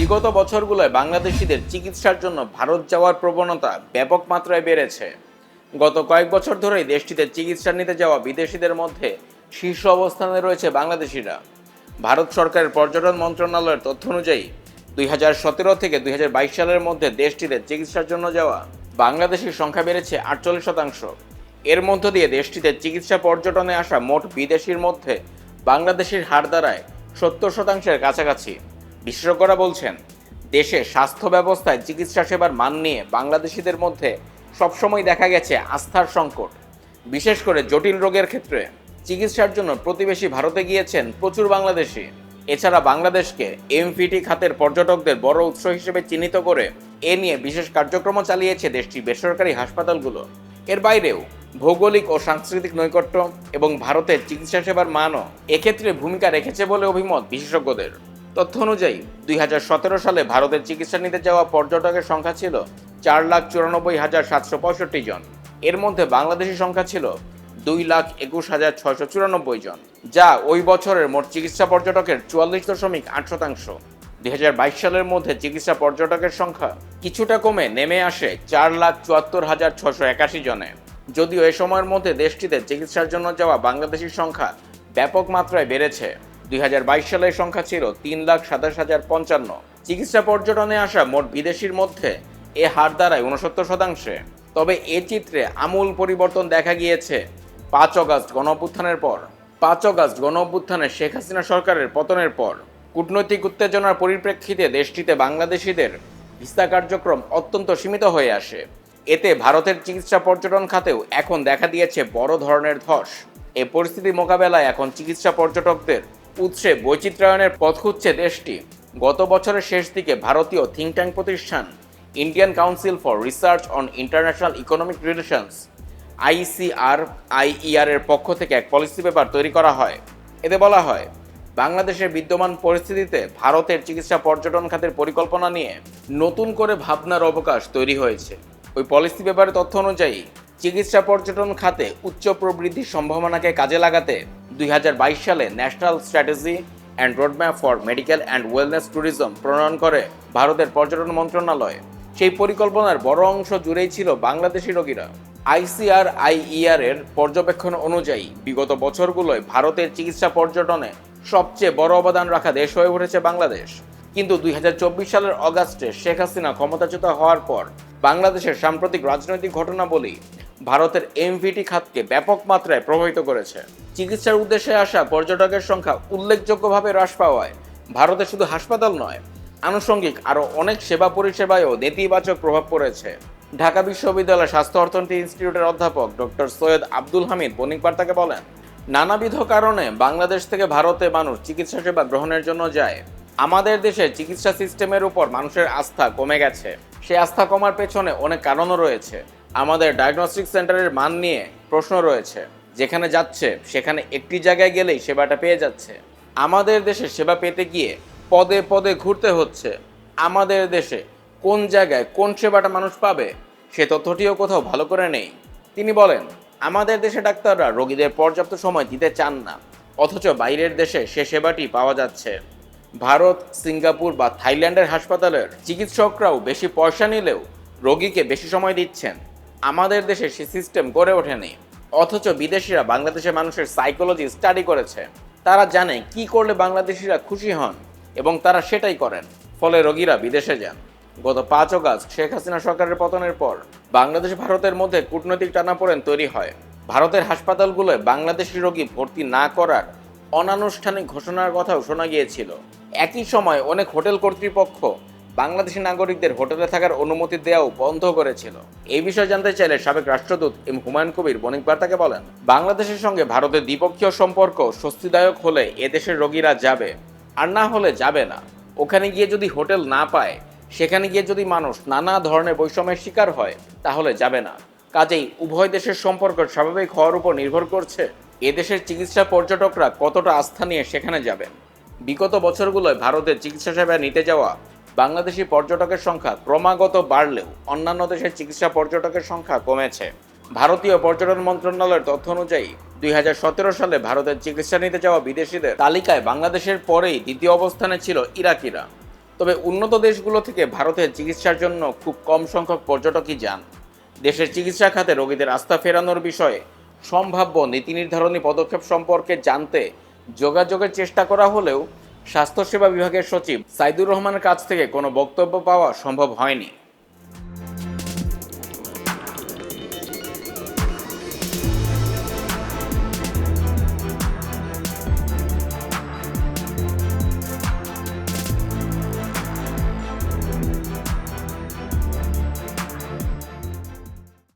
বিগত বছরগুলোয় বাংলাদেশিদের চিকিৎসার জন্য ভারত যাওয়ার প্রবণতা ব্যাপক মাত্রায় বেড়েছে। গত কয়েক বছর ধরেই দেশটিতে চিকিৎসা নিতে যাওয়া বিদেশিদের মধ্যে শীর্ষ অবস্থানে রয়েছে বাংলাদেশিরা। ভারত সরকারের পর্যটন মন্ত্রণালয়ের তথ্য অনুযায়ী, দুই হাজার সতেরো থেকে দুই হাজার বাইশ সালের মধ্যে দেশটিতে চিকিৎসার জন্য যাওয়া বাংলাদেশের সংখ্যা বেড়েছে আটচল্লিশ শতাংশ। এর মধ্য দিয়ে দেশটিতে চিকিৎসা পর্যটনে আসা মোট বিদেশির মধ্যে বাংলাদেশের হার দাঁড়ায় সত্তর শতাংশের কাছাকাছি। বিশেষজ্ঞরা বলছেন, দেশে স্বাস্থ্য ব্যবস্থায় চিকিৎসা সেবার মান নিয়ে বাংলাদেশিদের মধ্যে সবসময় দেখা গেছে আস্থার সংকট। বিশেষ করে জটিল রোগের ক্ষেত্রে চিকিৎসার জন্য প্রতিবেশী ভারতে গিয়েছেন প্রচুর বাংলাদেশি। এছাড়া বাংলাদেশকে এমফিটি খাতের পর্যটকদের বড় উৎস হিসেবে চিহ্নিত করে এ নিয়ে বিশেষ কার্যক্রমও চালিয়েছে দেশটির বেসরকারি হাসপাতালগুলো। এর বাইরেও ভৌগোলিক ও সাংস্কৃতিক নৈকট্য এবং ভারতের চিকিৎসা সেবার মানও এক্ষেত্রে ভূমিকা রেখেছে বলে অভিমত বিশেষজ্ঞদের। তথ্য অনুযায়ী, দুই হাজার সতেরো সালে ভারতের চিকিৎসা নিতে যাওয়া পর্যটকের সংখ্যা ছিল চার লাখ চুরানব্বই হাজার সাতশো পঁয়ষট্টি জন। এর মধ্যে বাংলাদেশি সংখ্যা ছিল দুই লাখ একুশ হাজার ছয়শো চুরানব্বই জন, যা ওই বছরের মোট চিকিৎসা পর্যটকের চুয়াল্লিশ দশমিক আট শতাংশ। দুই হাজার বাইশ সালের মধ্যে চিকিৎসা পর্যটকের সংখ্যা কিছুটা কমে নেমে আসে চার লাখ চুয়াত্তর হাজার ছশো একাশি জনে। যদিও এ সময়ের মধ্যে দেশটিতে চিকিৎসার জন্য যাওয়া বাংলাদেশির সংখ্যা ব্যাপক মাত্রায় বেড়েছে। দুই হাজার বাইশ সালের সংখ্যা ছিল তিন লাখ সাতাশ হাজার পঞ্চান্ন। চিকিৎসা পর্যটনে আসা মোট বিদেশির মধ্যে এ হার দাঁড়ায় উনসত্তর শতাংশে। তবে এ চিত্রে আমূল পরিবর্তন দেখা গিয়েছে পাঁচ অগাস্ট গণ অভ্যুত্থানের পর। পাঁচ অগাস্ট গণ অভ্যুত্থানে শেখ হাসিনা সরকারের পতনের পর। কূটনৈতিক উত্তেজনার পরিপ্রেক্ষিতে দেশটিতে বাংলাদেশিদের ভিসা কার্যক্রম অত্যন্ত সীমিত হয়ে আসে। এতে ভারতের চিকিৎসা পর্যটন খাতেও এখন দেখা দিয়েছে বড় ধরনের ধস। এ পরিস্থিতি মোকাবেলায় এখন চিকিৎসা পর্যটকদের উৎসে বৈচিত্র্যায়নের পথ খুঁজছে দেশটি। গত বছরের শেষ দিকে ভারতীয় থিঙ্ক ট্যাঙ্ক প্রতিষ্ঠান Indian council for research on international economic relations ICR IER এর পক্ষ থেকে এক পলিসি পেপার তৈরি করা হয়। এতে বলা হয়, বাংলাদেশের বিদ্যমান পরিস্থিতিতে ভারতের চিকিৎসা পর্যটন খাতের পরিকল্পনা নিয়ে নতুন করে ভাবনার অবকাশ তৈরি হয়েছে। ওই পলিসি পেপারের তথ্য অনুযায়ী, চিকিৎসা পর্যটন খাতে উচ্চ প্রবৃদ্ধির সম্ভাবনাকে কাজে লাগাতে দুই হাজার বাইশ সালে national strategy and roadmap for medical and wellness tourism প্রণয়ন করে ভারতের পর্যটন মন্ত্রণালয়। সেই পরিকল্পনার বড় অংশ জুড়েই ছিল বাংলাদেশি রোগীরা। আইসিআর আইইআর এর পর্যবেক্ষণ অনুযায়ী বিগত বছরগুলোয় ভারতের চিকিৎসা পর্যটনে সবচেয়ে বড় অবদান রাখা দেশ হয়ে উঠেছে বাংলাদেশ। কিন্তু দুই হাজার চব্বিশ সালের অগাস্টে শেখ হাসিনা ক্ষমতাচ্যুত হওয়ার পর বাংলাদেশের সাম্প্রতিক রাজনৈতিক ঘটনাবলী ভারতের এমভিটি খাতকে ব্যাপক মাত্রায় প্রভাবিত করেছে। চিকিৎসার উদ্দেশ্যে আসা পর্যটকের সংখ্যা উল্লেখযোগ্যভাবে হ্রাস পাওয়ায় ভারতে শুধু হাসপাতাল নয়, আনুষঙ্গিক আরও অনেক সেবা পরিষেবায়ও নেতিবাচক প্রভাব পড়েছে। ঢাকা বিশ্ববিদ্যালয় স্বাস্থ্য অর্থনীতি ইনস্টিটিউটের অধ্যাপক ডক্টর সৈয়দ আব্দুল হামিদ বণিক বার্তাকে বলেন, নানাবিধ কারণে বাংলাদেশ থেকে ভারতে মানুষ চিকিৎসা সেবা গ্রহণের জন্য যায়। আমাদের দেশে চিকিৎসা সিস্টেমের উপর মানুষের আস্থা কমে গেছে। সেই আস্থা কমার পেছনে অনেক কারণও রয়েছে। আমাদের ডায়াগনস্টিক সেন্টারের মান নিয়ে প্রশ্ন রয়েছে। যেখানে যাচ্ছে, সেখানে একটি জায়গায় গেলেই সেবাটা পেয়ে যাচ্ছে। আমাদের দেশে সেবা পেতে গিয়ে পদে পদে ঘুরতে হচ্ছে। আমাদের দেশে কোন জায়গায় কোন সেবাটা মানুষ পাবে, সে তথ্যটিও কোথাও ভালো করে নেই। তিনি বলেন, আমাদের দেশে ডাক্তাররা রোগীদের পর্যাপ্ত সময় দিতে চান না, অথচ বাইরের দেশে সে সেবাটি পাওয়া যাচ্ছে। ভারত, সিঙ্গাপুর বা থাইল্যান্ডের হাসপাতালের চিকিৎসকরাও বেশি পয়সা নিলেও রোগীকে বেশি সময় দিচ্ছেন। আমাদের দেশে সে সিস্টেম গড়ে ওঠেনি। অথচ বিদেশিরা বাংলাদেশের মানুষের সাইকোলজি স্টাডি করেছে। তারা জানে কি করলে বাংলাদেশিরা খুশি হন এবং তারা সেটাই করেন। ফলে রোগীরা বিদেশে যান। গত পাঁচ অগাস্ট শেখ হাসিনা সরকারের পতনের পর বাংলাদেশ ভারতের মধ্যে কূটনৈতিক টানাপোড়েন তৈরি হয়। ভারতের হাসপাতালগুলোয় বাংলাদেশি রোগী ভর্তি না করার অনানুষ্ঠানিক ঘোষণার কথাও শোনা গিয়েছিল। একই সময় অনেক হোটেল কর্তৃপক্ষ বাংলাদেশি নাগরিকদের হোটেলে থাকার অনুমতি দেওয়াও বন্ধ করেছিল। এই বিষয়ে জানতে চাইলে সাবেক রাষ্ট্রদূত এম হুমায়ুন কবির বণিক বার্তাকে বলেন, বাংলাদেশের সঙ্গে ভারতের দ্বিপক্ষীয় সম্পর্ক স্বস্তিদায়ক হলে এদেশের রোগীরা যাবে, আর না হলে যাবে না। ওখানে গিয়ে যদি হোটেল না পায়, সেখানে গিয়ে যদি মানুষ নানা ধরনের বৈষম্যের শিকার হয়, তাহলে যাবে না। কাজেই উভয় দেশের সম্পর্ক স্বাভাবিক হওয়ার উপর নির্ভর করছে এদেশের চিকিৎসা পর্যটকরা কতটা আস্থা নিয়ে সেখানে যাবেন। বিগত বছরগুলোয় ভারতের চিকিৎসা সেবা নিতে যাওয়া বাংলাদেশি পর্যটকের সংখ্যা ক্রমাগত বাড়লেও অন্যান্য দেশের চিকিৎসা পর্যটকের সংখ্যা কমেছে। ভারতীয় পর্যটন মন্ত্রণালয়ের তথ্য অনুযায়ী, দুই হাজার সতেরো সালে ভারতের চিকিৎসা নিতে যাওয়া বিদেশিদের তালিকায় বাংলাদেশের পরেই দ্বিতীয় অবস্থানে ছিল ইরাকিরা। তবে উন্নত দেশগুলো থেকে ভারতের চিকিৎসার জন্য খুব কম সংখ্যক পর্যটকই যান। দেশের চিকিৎসা খাতে রোগীদের আস্থা ফেরানোর বিষয়ে সম্ভাব্য নীতি নির্ধারণী পদক্ষেপ সম্পর্কে জানতে যোগাযোগের চেষ্টা করা হলেও স্বাস্থ্যসেবা বিভাগের সচিব সাইদুর রহমানের কাছ থেকে কোনো বক্তব্য পাওয়া সম্ভব হয়নি।